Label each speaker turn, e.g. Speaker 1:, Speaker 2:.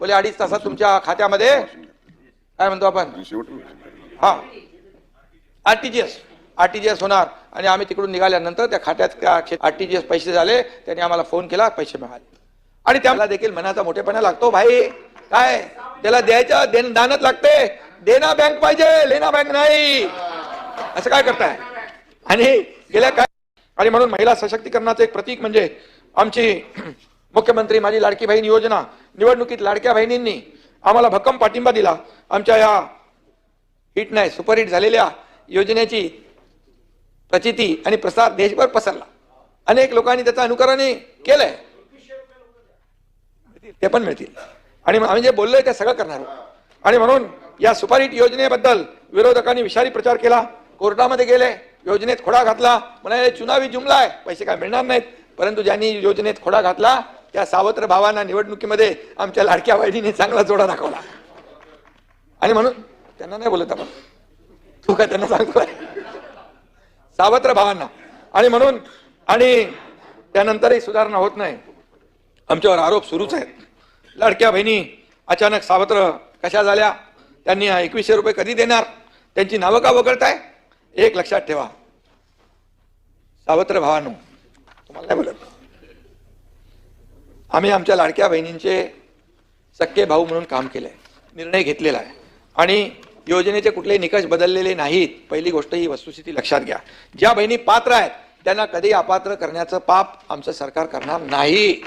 Speaker 1: बोले अडीच तासात तुमच्या खात्यामध्ये काय म्हणतो आपण? हा. आरटीजीएस आरटीजीएस होणार. आणि आम्ही तिकडून निघाल्यानंतर त्या खात्यात त्या आरटीजीएस पैसे झाले त्यांनी आम्हाला फोन केला पैसे मिळाले. आणि त्याला देखील मनाचा मोठेपणा लागतो भाई. काय? त्याला द्यायचं देण दानच लागते. देना बँक पाहिजे लेना बँक नाही. असं काय करताय? आणि गेल्या काय आणि म्हणून महिला सशक्तीकरणाचं एक प्रतीक म्हणजे आमची मुख्यमंत्री माझी लाडकी बहीण योजना. निवडणुकीत लाडक्या बहिणींनी आम्हाला भक्कम पाठिंबा दिला. आमच्या या हिट नाही सुपरहिट झालेल्या योजनेची प्रचिती आणि प्रसार देशभर पसरला. अनेक लोकांनी त्याचं अनुकरण केलंय. ते पण मिळतील. आणि मग आम्ही जे बोललोय ते सगळं करणार आणि म्हणून या सुपरहिट योजनेबद्दल विरोधकांनी विषारी प्रचार केला. कोर्टामध्ये गेले योजनेत खोडा घातला. म्हणाले चुनावी जुमला आहे. पैसे काय मिळणार नाहीत. परंतु ज्यांनी योजनेत खोडा घातला त्या सावत्र भावांना निवडणुकीमध्ये आमच्या लाडक्या बहिणीने चांगला जोडा दाखवला. आणि म्हणून त्यांना नाही बोलत आपण. तू काय त्यांना सांगतोय? सावत्र भावांना. आणि म्हणून आणि त्यानंतरही सुधारणा होत नाही. आमच्यावर आरोप सुरूच आहेत. लाडक्या बहिणी अचानक सावत्र कशा झाल्या? त्यांनी एकवीसशे रुपये कधी देणार? त्यांची नावं का वगळताय? एक लक्षात ठेवा. सावत्र भावानो तुम्हाला नाही बोलत. आम्ही आमच्या लाडक्या बहिणींचे सक्के भाऊ म्हणून काम केलं आहे निर्णय घेतलेला आहे. आणि योजनेचे कुठलेही निकष बदललेले नाहीत. पहिली गोष्ट ही वस्तुस्थिती लक्षात घ्या. ज्या बहिणी पात्र आहेत त्यांना कधी अपात्र करण्याचं पाप आमचं सरकार करणार नाही.